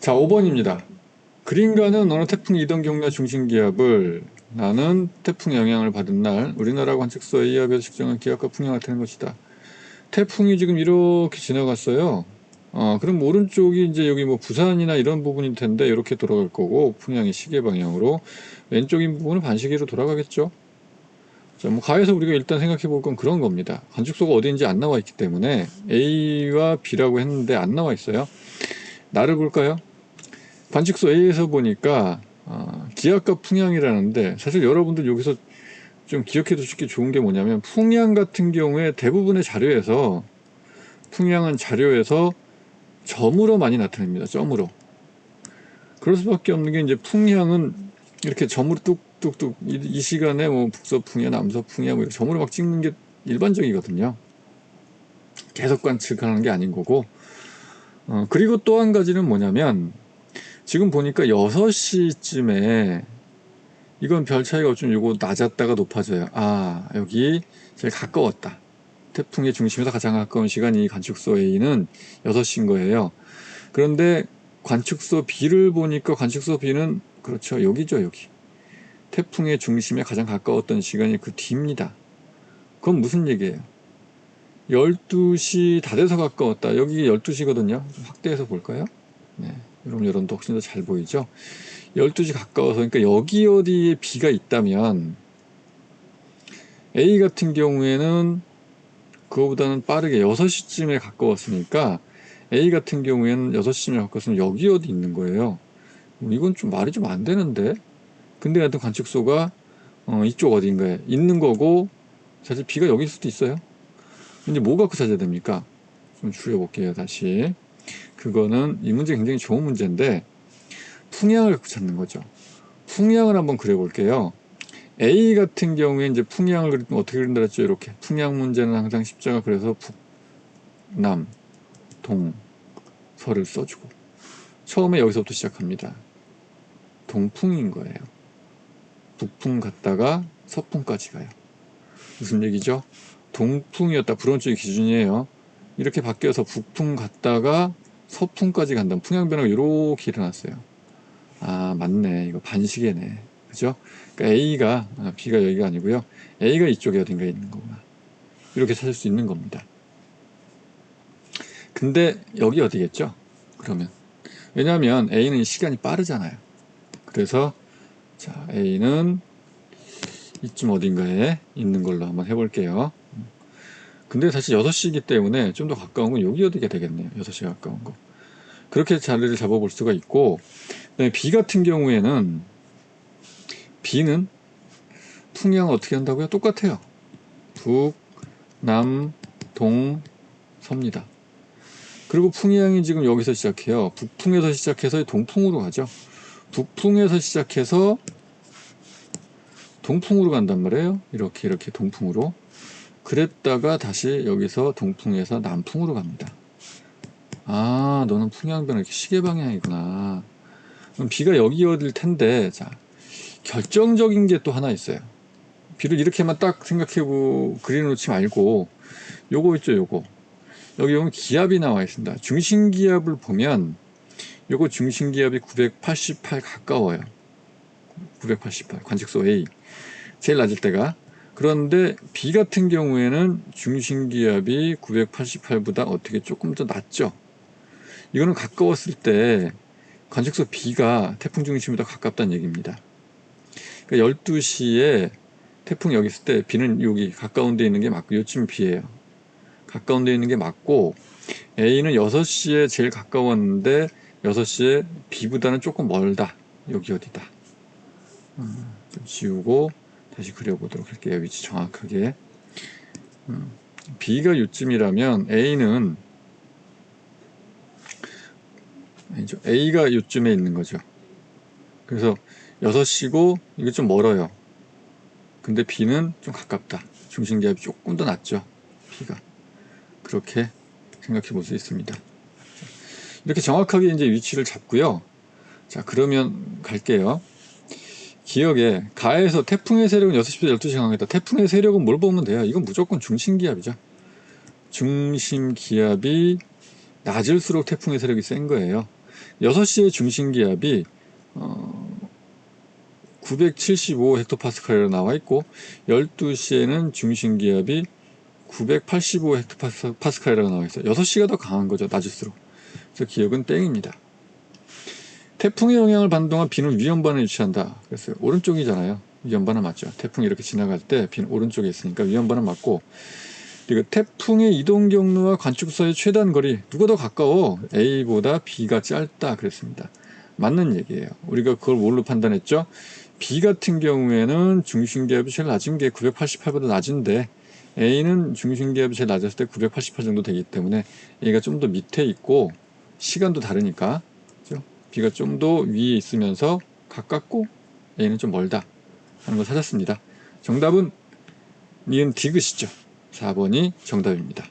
자, 5번입니다. 그린가는 어느 태풍 이동 경로의 중심 기압을 나는 태풍의 영향을 받은 날 우리나라 관측소 A압에서 측정한 기압과 풍향을 나타낸 것이다. 태풍이 지금 이렇게 지나갔어요. 어, 그럼 오른쪽이 이제 여기 뭐 부산이나 이런 부분일 텐데 이렇게 돌아갈 거고 풍향이 시계 방향으로 왼쪽인 부분은 반시계로 돌아가겠죠. 자, 뭐 가에서 우리가 일단 생각해 볼 건 그런 겁니다. 관측소가 어디인지 안 나와 있기 때문에 A와 B라고 했는데 안 나와 있어요. 나를 볼까요? 관측소 A에서 보니까 어, 기압과 풍향이라는데 사실 여러분들 여기서 좀 기억해 두시기 좋은 게 뭐냐면 풍향 같은 경우에 대부분의 자료에서 풍향은 자료에서 점으로 많이 나타냅니다. 점으로. 그럴 수밖에 없는 게 이제 풍향은 이렇게 점으로 뚝뚝뚝 이, 이 시간에 뭐 북서풍이야 남서풍이야 뭐 점으로 막 찍는 게 일반적이거든요. 계속 관측하는 게 아닌 거고 어, 그리고 또 한 가지는 뭐냐면 지금 보니까 6시쯤에 이건 별 차이가 없지만 요거 낮았다가 높아져요. 아 여기 제일 가까웠다. 태풍의 중심에서 가장 가까운 시간이 관측소 A는 6시인 거예요. 그런데 관측소 B를 보니까 관측소 B는 그렇죠. 여기죠, 여기. 태풍의 중심에 가장 가까웠던 시간이 그 뒤입니다. 그건 무슨 얘기예요? 12시 다 돼서 가까웠다. 여기 12시거든요. 좀 확대해서 볼까요? 네. 여러분, 여러분도 훨씬 더 잘 보이죠? 12시 가까워서, 그러니까 여기 어디에 B가 있다면, A 같은 경우에는 그거보다는 빠르게 6시쯤에 가까웠으니까, A 같은 경우에는 6시쯤에 가까웠으면 여기 어디 있는 거예요. 뭐 이건 좀 말이 좀 안 되는데? 근데 하여튼 관측소가 어, 이쪽 어딘가에 있는 거고, 사실 B가 여기일 수도 있어요. 이제 뭐 갖고 찾아야 됩니까? 좀 줄여볼게요, 다시. 그거는 이 문제 굉장히 좋은 문제인데, 풍향을 찾는 거죠. 풍향을 한번 그려볼게요. A 같은 경우에 이제 풍향을 그리면 어떻게 그린다 그랬죠? 이렇게. 풍향 문제는 항상 십자가 그래서 북, 남, 동, 서를 써주고. 처음에 여기서부터 시작합니다. 동풍인 거예요. 북풍 갔다가 서풍까지 가요. 무슨 얘기죠? 동풍이었다. 쪽이 기준이에요. 이렇게 바뀌어서 북풍 갔다가 서풍까지 간다면 풍향 변화가 이렇게 일어났어요. 아, 맞네. 이거 반시계네. 그죠? 그러니까 A가, 아, B가 여기가 아니고요. A가 이쪽에 어딘가에 있는 거구나. 이렇게 찾을 수 있는 겁니다. 근데 여기 어디겠죠? 그러면. 왜냐하면 A는 시간이 빠르잖아요. 그래서, 자, A는 이쯤 어딘가에 있는 걸로 한번 해볼게요. 근데 사실 6시이기 때문에 좀 더 가까운 건 여기 어디가 되겠네요. 6시 가까운 거. 그렇게 자리를 잡아볼 수가 있고, B 같은 경우에는, B는 풍향 어떻게 한다고요? 똑같아요. 북, 남, 동, 서입니다. 그리고 풍향이 지금 여기서 시작해요. 북풍에서 시작해서 동풍으로 가죠. 북풍에서 시작해서 동풍으로 간단 말이에요. 이렇게 이렇게 동풍으로. 그랬다가 다시 여기서 동풍에서 남풍으로 갑니다. 아, 너는 풍향변은 이렇게 시계 방향이구나. 그럼 비가 여기 어딜 텐데, 자, 결정적인 게 또 하나 있어요. 비를 이렇게만 딱 생각해보, 그려놓지 말고, 요거 있죠, 요거. 여기 보면 기압이 나와 있습니다. 중심 기압을 보면, 요거 중심 기압이 988 가까워요. 988, 관측소 A. 제일 낮을 때가. 그런데 B 같은 경우에는 중심 기압이 988보다 어떻게 조금 더 낮죠. 이거는 가까웠을 때 관측소 B가 태풍 중심보다 가깝다는 얘기입니다. 그러니까 12시에 태풍이 여기 있을 때 B는 여기 가까운 데 있는 게 맞고 요쯤 B예요. 가까운 데 있는 게 맞고 A는 6시에 제일 가까웠는데 6시에 B보다는 조금 멀다. 여기 어디다. 음, 좀 지우고 다시 그려보도록 할게요. 위치 정확하게. 음, B가 요쯤이라면 A는 아니죠. A가 요쯤에 있는 거죠. 그래서 6시고 이게 좀 멀어요. 근데 B는 좀 가깝다. 중심기압이 조금 더 낮죠. B가. 그렇게 생각해 볼 수 있습니다. 이렇게 정확하게 이제 위치를 잡고요. 자, 그러면 갈게요. 기억에 가에서 태풍의 세력은 6시부터 12시 강하겠다. 태풍의 세력은 뭘 보면 돼요? 이건 무조건 중심기압이죠. 중심기압이 낮을수록 태풍의 세력이 센 거예요. 6시의 중심기압이 어, 975 헥토파스칼이라고 나와 있고 12시에는 중심기압이 985 헥토파스칼이라고 나와 있어요. 6시가 더 강한 거죠. 낮을수록. 그래서 기억은 땡입니다. 태풍의 영향을 받는 동안 비는 위험반에 위치한다. 그랬어요. 오른쪽이잖아요. 위험반은 맞죠. 태풍이 이렇게 지나갈 때 비는 오른쪽에 있으니까 위험반은 맞고 그리고 태풍의 이동 경로와 관측 사이의 최단 거리 누가 더 가까워? A보다 B가 짧다 그랬습니다. 맞는 얘기예요. 우리가 그걸 뭘로 판단했죠? B 같은 경우에는 중심기압이 제일 낮은 게 988보다 낮은데 A는 중심기압이 제일 낮았을 때 988 정도 되기 때문에 A가 좀 더 밑에 있고 시간도 다르니까? B가 좀 더 위에 있으면서 가깝고 A는 좀 멀다 하는 걸 찾았습니다. 정답은 니은 디귿이죠. 4번이 정답입니다.